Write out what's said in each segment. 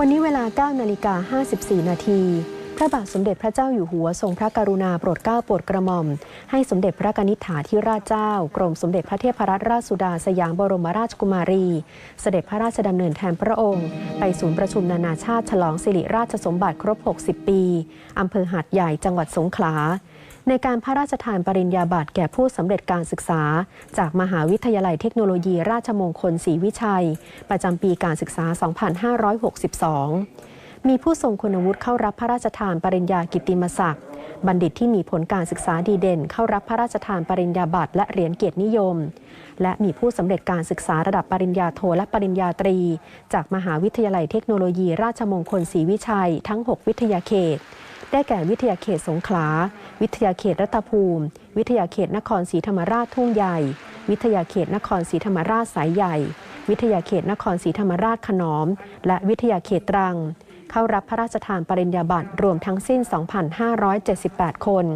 วันนี้เวลา 9 นาฬิกา 54 นาที พระบาทสมเด็จพระเจ้าอยู่หัวทรงพระกรุณาโปรดเกล้าโปรดกระหม่อม ให้สมเด็จพระกนิษฐาธิราชเจ้า กรมสมเด็จพระเทพรัตนราชสุดาสยามบรมราชกุมารี เสด็จพระราชดำเนินแทนพระองค์ ไปศูนย์ประชุมนานาชาติฉลองสิริราชสมบัติครบ 60 ปีอำเภอหาดใหญ่จังหวัดสงขลาในการพระราชทานปริญญาบัตรแก่ผู้สำเร็จการศึกษา จากมหาวิทยาลัยเทคโนโลยีราชมงคลศรีวิชัย ประจำปีการศึกษา 2562 มีผู้ทรงคุณวุฒิเข้ารับพระราชทานปริญญากิตติมศักดิ์ บัณฑิตที่มีผลการศึกษาดีเด่น เข้ารับพระราชทานปริญญาบัตรและเหรียญเกียรตินิยม และมีผู้สำเร็จการศึกษาระดับปริญญาโทและปริญญาตรี จากมหาวิทยาลัยเทคโนโลยี ราชมงคลศรีวิชัย ทั้ง 6 วิทยาเขตได้แก่วิทยาเขตสงขลา วิทยาเขตรัตภูมิ วิทยาเขตนครศรีธรรมราชทุ่งใหญ่ วิทยาเขตนครศรีธรรมราชสายใหญ่ วิทยาเขตนครศรีธรรมราชขนอม และวิทยาเขตตรัง เข้ารับพระราชทานปริญญาบัตรรวมทั้งสิ้น 2,578 คน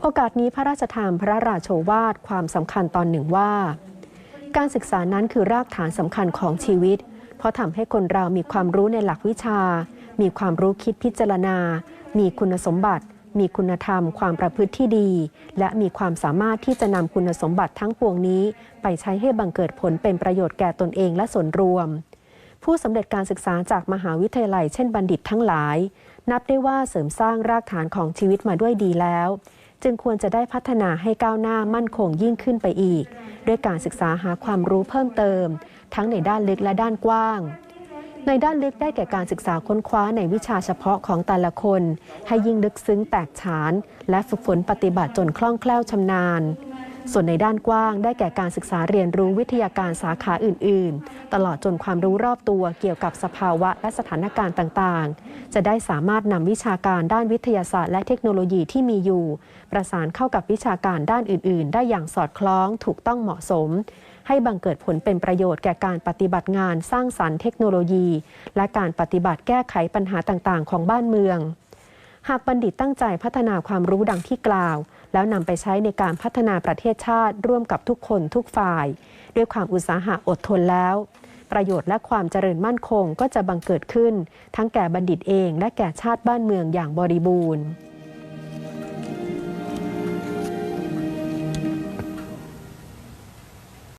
โอกาสนี้พระราชทานพระราโชวาทความสำคัญตอนหนึ่งว่า การศึกษานั้นคือรากฐานสำคัญของชีวิต เพราะทำให้คนเรามีความรู้ในหลักวิชา มีความรู้คิดพิจารณา มีคุณสมบัติมีคุณธรรมความประพฤติที่ดี และมีความสามารถที่จะนำคุณสมบัติทั้งปวงนี้ ไปใช้ให้บังเกิดผลเป็นประโยชน์แก่ตนเองและส่วนรวม ผู้สำเร็จการศึกษาจากมหาวิทยาลัยเช่นบัณฑิตทั้งหลาย นับได้ว่าเสริมสร้างรากฐานของชีวิตมาด้วยดีแล้ว จึงควรจะได้พัฒนาให้ก้าวหน้ามั่นคงยิ่งขึ้นไปอีก ด้วยการศึกษาหาความรู้เพิ่มเติม ทั้งในด้านลึกและด้านกว้างในด้านลึกได้แก่การศึกษาค้นคว้าในวิชาเฉพาะของแต่ละคน ให้ยิ่งลึกซึ้งแตกฉาน และฝึกฝนปฏิบัติจนคล่องแคล่วชำนาญ ส่วนในด้านกว้างได้แก่การศึกษาเรียนรู้วิทยาการสาขาอื่น ๆ ตลอดจนความรู้รอบตัวเกี่ยวกับสภาวะและสถานการณ์ต่าง ๆ จะได้สามารถนำวิชาการด้านวิทยาศาสตร์และเทคโนโลยีที่มีอยู่ ประสานเข้ากับวิชาการด้านอื่น ๆ ได้อย่างสอดคล้องถูกต้องเหมาะสม ให้บังเกิดผลเป็นประโยชน์แก่การปฏิบัติงานสร้างสรรค์เทคโนโลยี และการปฏิบัติแก้ไขปัญหาต่าง ๆ ของบ้านเมือง หากบัณฑิตตั้งใจพัฒนาความรู้ดังที่กล่าว แล้วนำไปใช้ในการพัฒนาประเทศชาติร่วมกับทุกคนทุกฝ่าย ด้วยความอุตสาหะอดทนแล้ว ประโยชน์และความเจริญมั่นคงก็จะบังเกิดขึ้น ทั้งแก่บัณฑิตเองและแก่ชาติบ้านเมืองอย่างบริบูรณ์